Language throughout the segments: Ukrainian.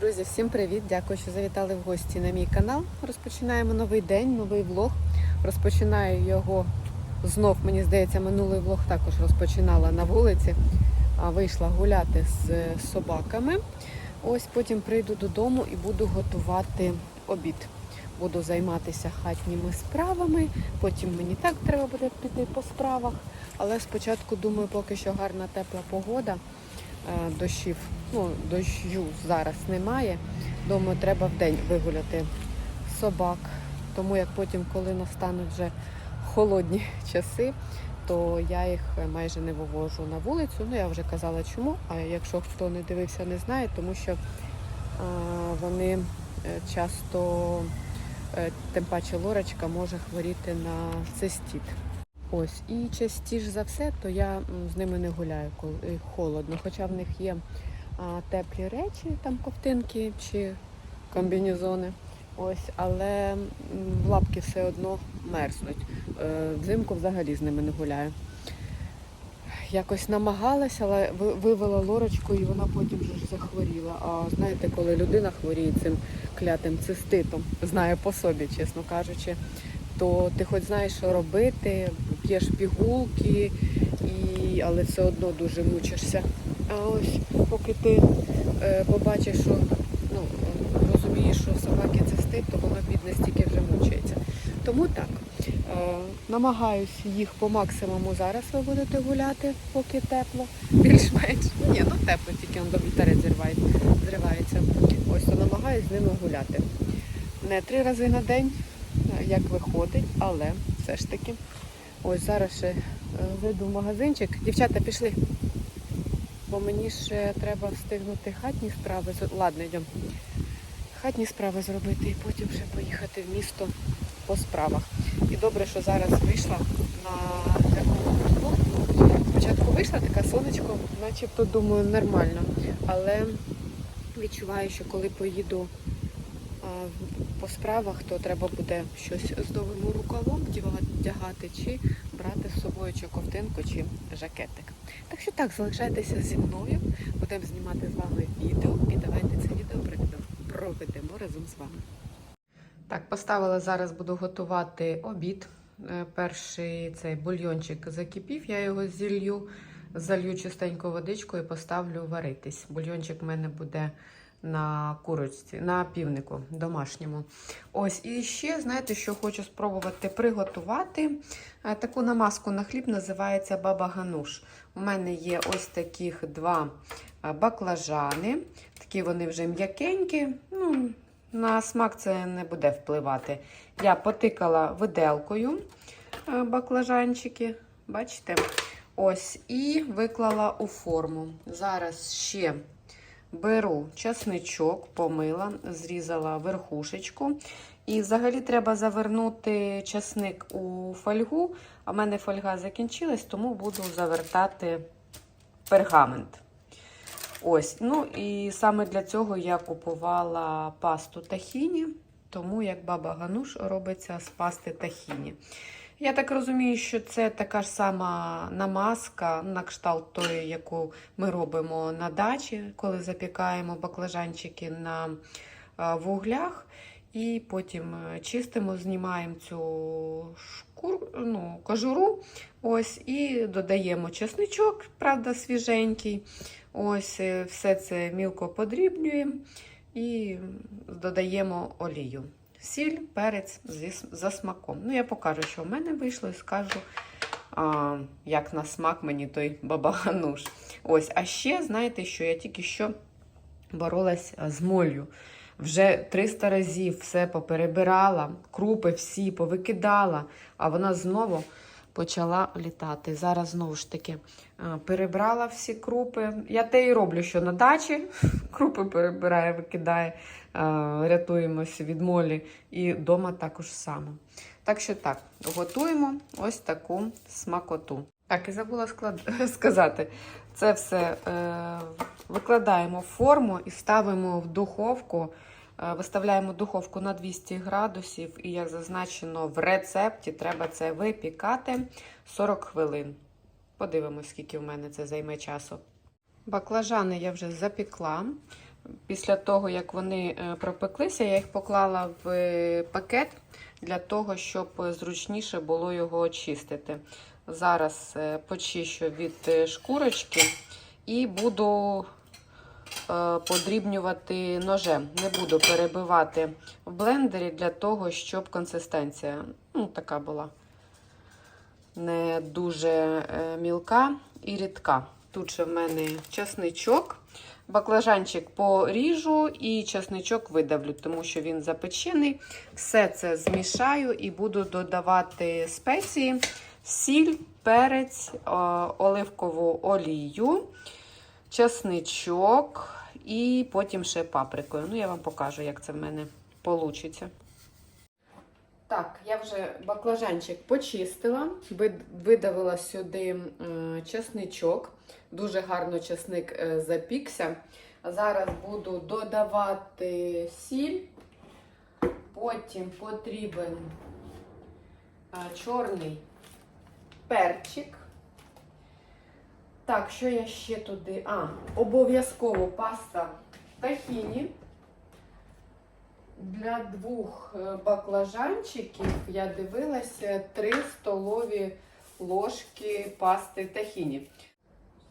Друзі, всім привіт! Дякую, що завітали в гості на мій канал. Розпочинаємо новий день, новий влог. Розпочинаю його знов. Мені здається, минулий влог також розпочинала на вулиці. А вийшла гуляти з собаками. Ось потім прийду додому і буду готувати обід. Буду займатися хатніми справами. Потім мені так треба буде піти по справах. Але спочатку думаю, поки що гарна тепла погода. Е, Дощів, ну дощу зараз немає. Думаю, треба в день вигуляти собак. Тому як потім, коли настануть вже холодні часи, то я їх майже не вивожу на вулицю. Ну я вже казала чому. А якщо хто не дивився, не знає, тому що е, вони е, часто, е, тим паче лорочка може хворіти на цистіт. Ось, і частіше за все, то я з ними не гуляю, коли холодно. Хоча в них є а, теплі речі, там ковтинки чи комбінезони. Ось, але лапки все одно мерзнуть. Е, Взимку взагалі з ними не гуляю. Якось намагалася, але ви- вивела лорочку і вона потім вже захворіла. А знаєте, коли людина хворіє цим клятим циститом, знаю по собі, чесно кажучи, то ти хоч знаєш, що робити, п'єш пігулки, і... але все одно дуже мучишся. А ось поки ти е, побачиш, що ну, розумієш, що собаки цистит, то вона бідна стільки вже мучається. Тому так. Е, намагаюсь їх по максимуму зараз виводити гуляти, поки тепло. Більш-менш. Ні, ну тепло, тільки до вітерець зривається. Ось то намагаюсь з ними гуляти. Не три рази на день, е, як виходить, але все ж таки. Ось зараз ще е, зайду в магазинчик. Дівчата пішли. Бо мені ще треба встигнути хатні справи. Ладно, йдемо. Хатні справи зробити і потім ще поїхати в місто по справах. І добре, що зараз вийшла на таку. Спочатку вийшла така сонечко, начебто думаю, нормально. Але відчуваю, що коли поїду по справах, то треба буде щось з новим рукавом вдяга- вдягати, чи брати з собою чи ковтинку, чи жакетик. Так що так, залишайтеся зі мною, будемо знімати з вами відео і давайте це відео проведемо, проведемо разом з вами. Так, поставила зараз, буду готувати обід. Е, Перший цей бульйончик закипів, я його зілью, залью чистенько водичкою і поставлю варитись. Бульйончик в мене буде на курочці, на півнику домашньому. Ось, і ще, знаєте, що хочу спробувати приготувати. Е, Таку намазку на хліб називається баба гануш. У мене є ось таких два е, баклажани. Такі вони вже м'якенькі. Ну, на смак це не буде впливати. Я потикала виделкою е, баклажанчики. Бачите? Ось, і виклала у форму. Зараз ще беру часничок, помила, зрізала верхушечку. І взагалі треба завернути часник у фольгу. А в мене фольга закінчилась, тому буду завертати пергамент. Ось, ну і саме для цього я купувала пасту тахіні, тому як баба Гануш робиться з пасти тахіні. Я так розумію, що це така ж сама намазка на кшталт тої, яку ми робимо на дачі, коли запікаємо баклажанчики на е, вуглях. І потім е, чистимо, знімаємо цю шкур, ну, кожуру. Ось, і додаємо чесничок, правда, свіженький. Ось е, все це мілко подрібнюємо і додаємо олію. Сіль, перець за смаком. Ну, я покажу, що в мене вийшло, і скажу, а, як на смак мені той бабагануш. Ось, а ще, знаєте, що я тільки що боролась з моллю. Вже 300 разів все поперебирала, крупи всі повикидала, а вона знову почала літати. Зараз знову ж таки перебрала всі крупи. Я те і роблю, що на дачі крупи перебирає, викидає, рятуємося від молі. І вдома також само. Так що так, готуємо ось таку смакоту. Так, і забула склад... сказати. Це все е, викладаємо в форму і ставимо в духовку. Е, Виставляємо духовку на 200 градусів, і, як зазначено в рецепті, треба це випікати 40 хвилин. Подивимось, скільки в мене це займе часу. Баклажани я вже запікла. Після того, як вони е, пропеклися, я їх поклала в е, пакет для того, щоб зручніше було його очистити. Зараз почищу від шкурочки і буду подрібнювати ножем. Не буду перебивати в блендері для того, щоб консистенція ну, така була не дуже е, мілка і рідка. Тут ще в мене часничок. Баклажанчик поріжу і часничок видавлю, тому що він запечений. Все це змішаю і буду додавати спеції, сіль, перець, оливкову олію, часничок і потім ще паприкою. Ну, я вам покажу, як це в мене вийде. Так, я вже баклажанчик почистила, видавила сюди чесничок. Дуже гарно чесник е, запікся. Зараз буду додавати сіль, потім потрібен е, чорний перчик. Так, що я ще туди? А, обов'язково паста тахіні. Для двох е, баклажанчиків я дивилася 3 столові ложки пасти тахіні.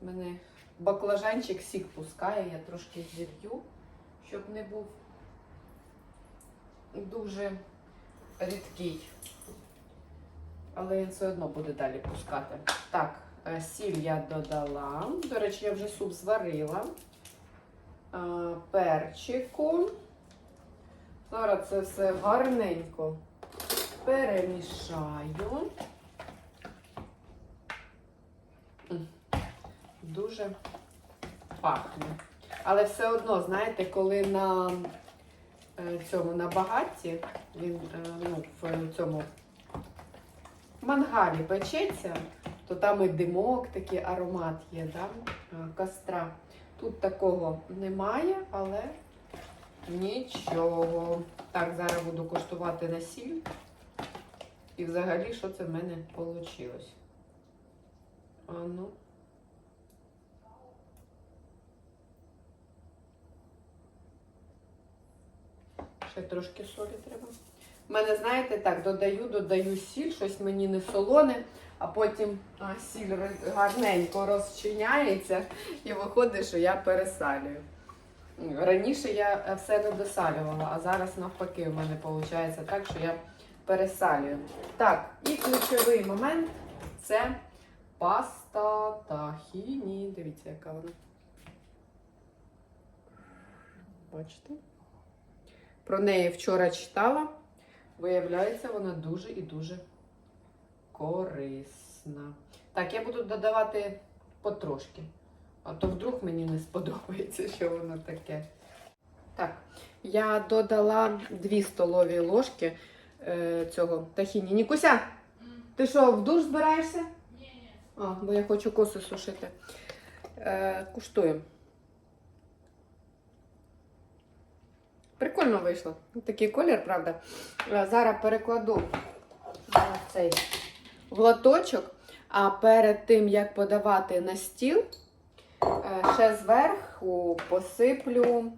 У мене баклажанчик сік пускає, я трошки зір'ю, щоб не був дуже рідкий. Але він все одно буде далі пускати. Так, сіль я додала. До речі, я вже суп зварила. Е, Перчику. Зараз це все гарненько перемішаю. Дуже пахне. Але все одно, знаєте, коли на е, цьому на багатті, він е, ну, в цьому мангалі печеться, то там і димок, такий аромат є, да? е, костра. Тут такого немає, але Нічого. Так, зараз буду коштувати на сіль. І взагалі, що це в мене вийшло? А ну. Ще трошки солі треба. У мене, знаєте, так, додаю, додаю сіль, щось мені не солоне, а потім а, сіль гарненько розчиняється і виходить, що я пересалюю. Раніше я е, все не досалювала, а зараз навпаки у мене виходить так, що я пересалюю. Так, і ключовий момент це паста тахіні. Дивіться, яка вона. Бачите? Про неї вчора читала. Виявляється, вона дуже і дуже корисна. Так, я буду додавати потрошки. А то вдруг мені не сподобається, що воно таке. Так, я додала 2 столові ложки е, цього тахіні. Нікуся, ти що, в душ збираєшся? Ні, ні. А, бо я хочу коси сушити. Е, куштуємо. Прикольно вийшло. Такий колір, правда. Е, Зараз перекладу на цей в лоточок, а перед тим, як подавати на стіл, Е, Ще зверху посиплю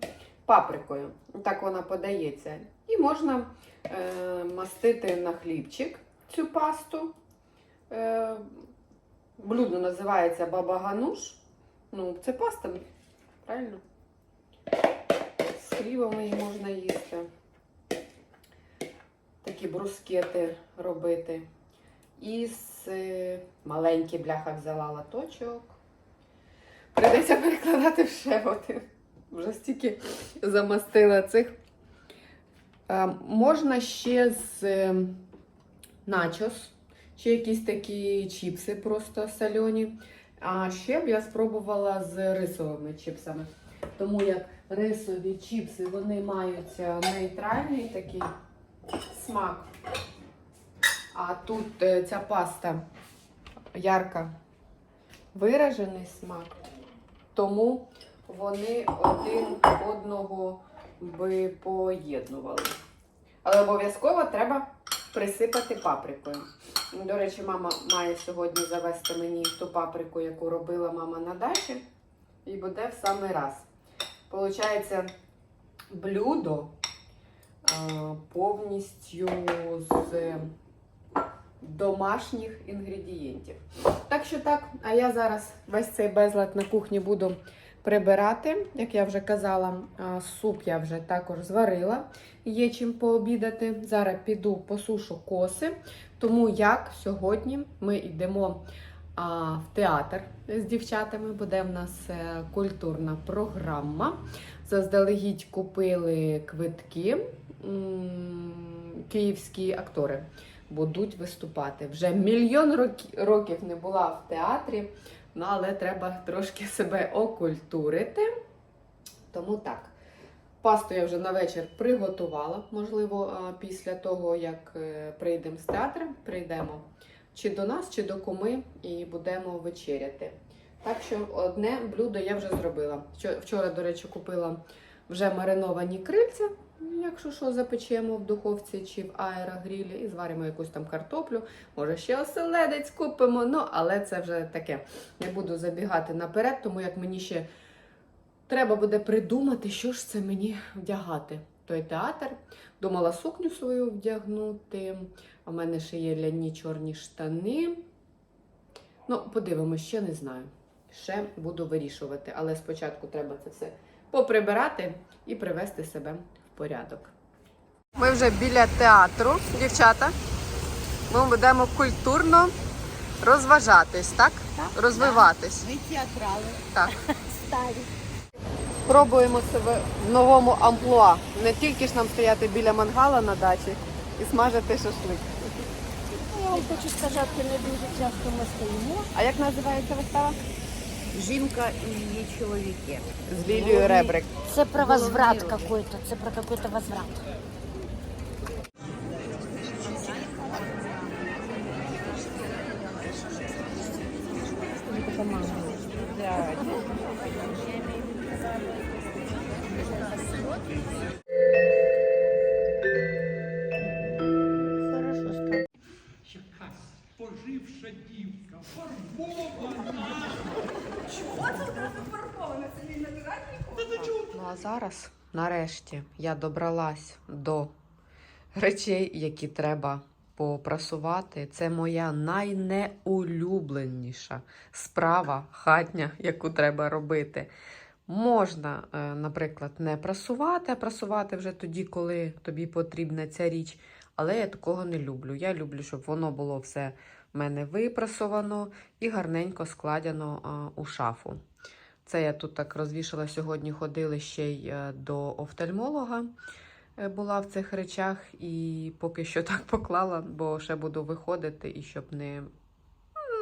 паприкою. Так вона подається. І можна е, мастити на хлібчик цю пасту. Е, блюдо називається баба гануш. Ну, це паста, правильно? З хлібом її можна їсти. Такі брускети робити. І з е, маленький бляха взяла латочок. Придеться перекладати в ще один. Вже стільки замастила цих. А, можна ще з е, начос, чи якісь такі чіпси просто сальоні. А ще б я спробувала з рисовими чіпсами. Тому як рисові чіпси вони мають е, нейтральний такий смак. А тут е, ця паста ярка виражений смак. Тому вони один одного би поєднували. Але обов'язково треба присипати паприкою. До речі, мама має сьогодні завести мені ту паприку, яку робила мама на дачі. І буде в самий раз. Получається, блюдо повністю з домашніх інгредієнтів. Так що так, а я зараз весь цей безлад на кухні буду прибирати. Як я вже казала, суп я вже також зварила. Є чим пообідати. Зараз піду посушу коси. Тому як сьогодні ми йдемо в театр з дівчатами, буде в нас е, культурна програма. Заздалегідь купили квитки. Київські актори будуть виступати. Вже мільйон років не була в театрі, ну, але треба трошки себе окультурити. Тому так. Пасту я вже на вечір приготувала. Можливо, після того, як е, прийдемо з театру, прийдемо чи до нас, чи до куми, і будемо вечеряти. Так що одне блюдо я вже зробила. Вчора, до речі, купила вже мариновані крильця. Якщо що, запечемо в духовці чи в аерогрілі і зваримо якусь там картоплю. Може, ще оселедець купимо. Ну, але це вже таке. Не буду забігати наперед, тому як мені ще треба буде придумати, що ж це мені вдягати. Той театр. Думала сукню свою вдягнути. В мене ще є ляні чорні штани. Ну, подивимось, ще не знаю. Ще буду вирішувати. Але спочатку треба це все поприбирати і привести себе в порядок. Ми вже біля театру, дівчата. Ми будемо культурно розважатись, так? Так, Розвиватись. Ми театрали Так. старі. Спробуємо себе в новому амплуа. Не тільки ж нам стояти біля мангала на дачі і смажити шашлик. Ну, Я вам хочу сказати, не дуже часто ми стоїмо. А як називається вистава? Жінка і її чоловіки. З Лілією Ребрик. Це про возврат какой-то, це про какой-то возврат. Ну а зараз, нарешті, я добралась до речей, які треба попрасувати. Це моя найнеулюбленіша справа хатня, яку треба робити. Можна, е, наприклад, не прасувати, а прасувати вже тоді, коли тобі потрібна ця річ. Але я такого не люблю. Я люблю, щоб воно було все мене випрасовано і гарненько складено у шафу. Це я тут так розвішала сьогодні, ходили ще й е, до офтальмолога. е, Була в цих речах і поки що так поклала, бо ще буду виходити і щоб не.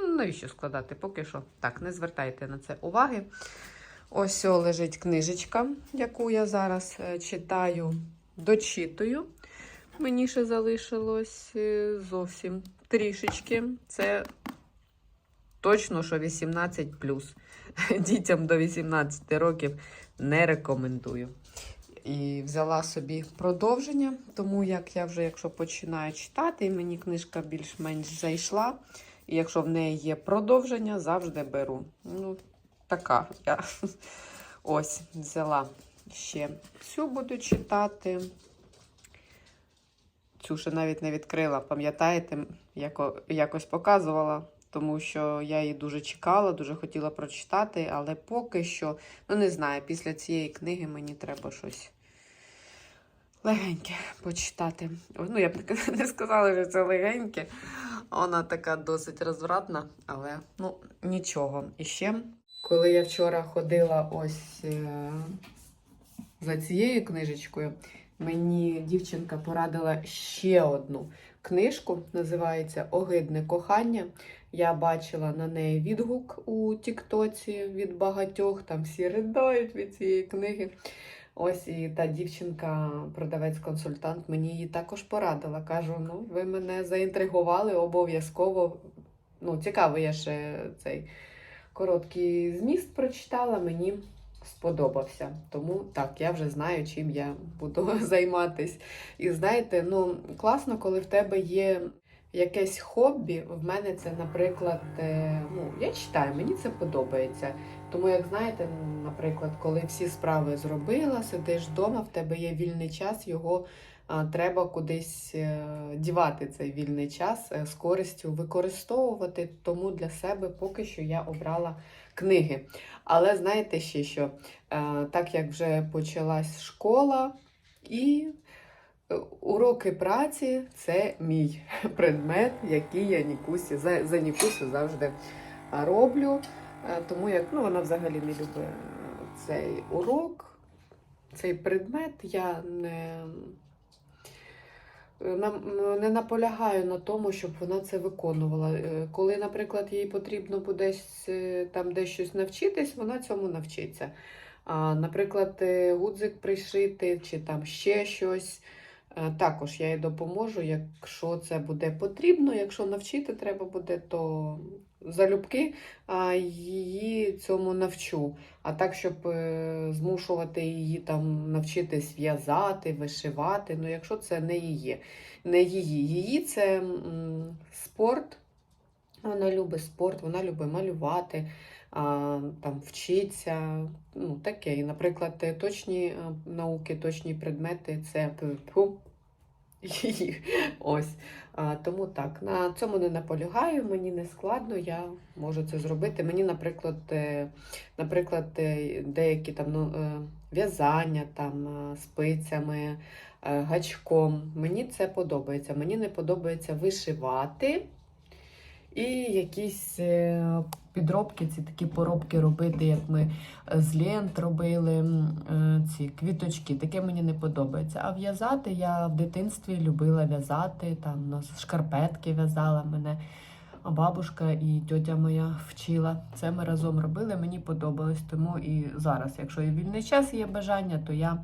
Навіщо складати? Поки що. Так, не звертайте на це уваги. Ось лежить книжечка, яку я зараз е, читаю, дочитую. Мені ще залишилось зовсім трішечки. Це точно, що 18 Дітям до 18 років не рекомендую. І взяла собі продовження, тому як я вже, якщо починаю читати, і мені книжка більш-менш зайшла. І якщо в неї є продовження, завжди беру. Ну, така я ось взяла ще цю буду читати. Цю ще навіть не відкрила, пам'ятаєте, яко, якось показувала, тому що я її дуже чекала, дуже хотіла прочитати, але поки що, ну не знаю, після цієї книги мені треба щось легеньке почитати. Ну, я б не- сказала, що це легеньке. Вона така досить розвратна, але ну, нічого. І ще, коли я вчора ходила ось е, за цією книжечкою, мені дівчинка порадила ще одну книжку, називається Огидне кохання. Я бачила на неї відгук у Тіктоці від багатьох, там всі riдають від цієї книги. Ось і та дівчинка, продавець-консультант, мені її також порадила. Кажу: ну, ви мене заінтригували обов'язково. Ну, цікаво, я ще цей короткий зміст прочитала, мені сподобався. Тому так, я вже знаю, чим я буду займатись. І знаєте, ну класно, коли в тебе є якесь хобі. В мене це, наприклад, е, ну, я читаю, мені це подобається. Тому, як знаєте, наприклад, коли всі справи зробила, сидиш вдома, в тебе є вільний час, його а, треба кудись е, дівати цей вільний час е, з користю використовувати. Тому для себе поки що я обрала книги. Але знаєте ще що? Е, Так як вже почалась школа і е, уроки праці це мій предмет, який я Нікусі, за, за Нікусю завжди роблю. Е, Тому як ну, вона взагалі не любить цей урок, цей предмет, я не, не наполягаю на тому, щоб вона це виконувала. Е, Коли, наприклад, їй потрібно буде там десь щось навчитись, вона цьому навчиться. А, наприклад, е, гудзик пришити чи там ще щось. Е, Також я їй допоможу, якщо це буде потрібно. Якщо навчити треба буде, то залюбки її цьому навчу. А так, щоб е, змушувати її там навчитись в'язати, вишивати. Ну, якщо це не її, не її. Її це спорт. Вона любить спорт, вона любить малювати, там вчиться. Ну, таке. І, наприклад, е, точні е, науки, точні предмети це пу. Ось. А, тому так, на цьому не наполягаю, мені не складно, я можу це зробити. Мені, наприклад, е, наприклад, деякі там ну, в'язання там, спицями, гачком. Мені це подобається. Мені не подобається вишивати і якісь е, підробки, ці такі поробки робити, як ми е, з лент робили, е, ці квіточки. Таке мені не подобається. А в'язати я в дитинстві любила в'язати, там у нас шкарпетки в'язала мене. А бабушка і тьотя моя вчила. Це ми разом робили, мені подобалось. Тому і зараз, якщо є вільний час є бажання, то я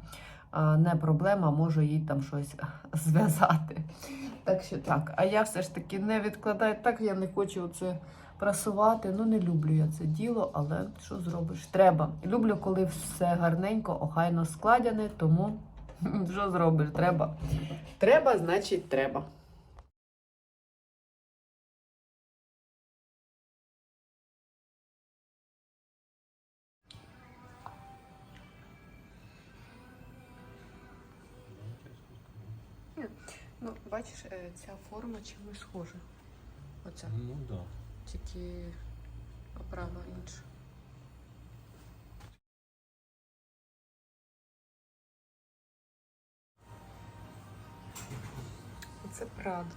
не проблема, можу їй там щось зв'язати. Так що так. А я все ж таки не відкладаю. Так я не хочу це прасувати. Ну не люблю я це діло, але що зробиш? Треба. Люблю, коли все гарненько, охайно складене, тому що зробиш? Треба. Треба, значить, треба. Ну, бачиш, е, ця форма чимось схожа. Оця. Ну да. Тільки оправа інша. Це Прада.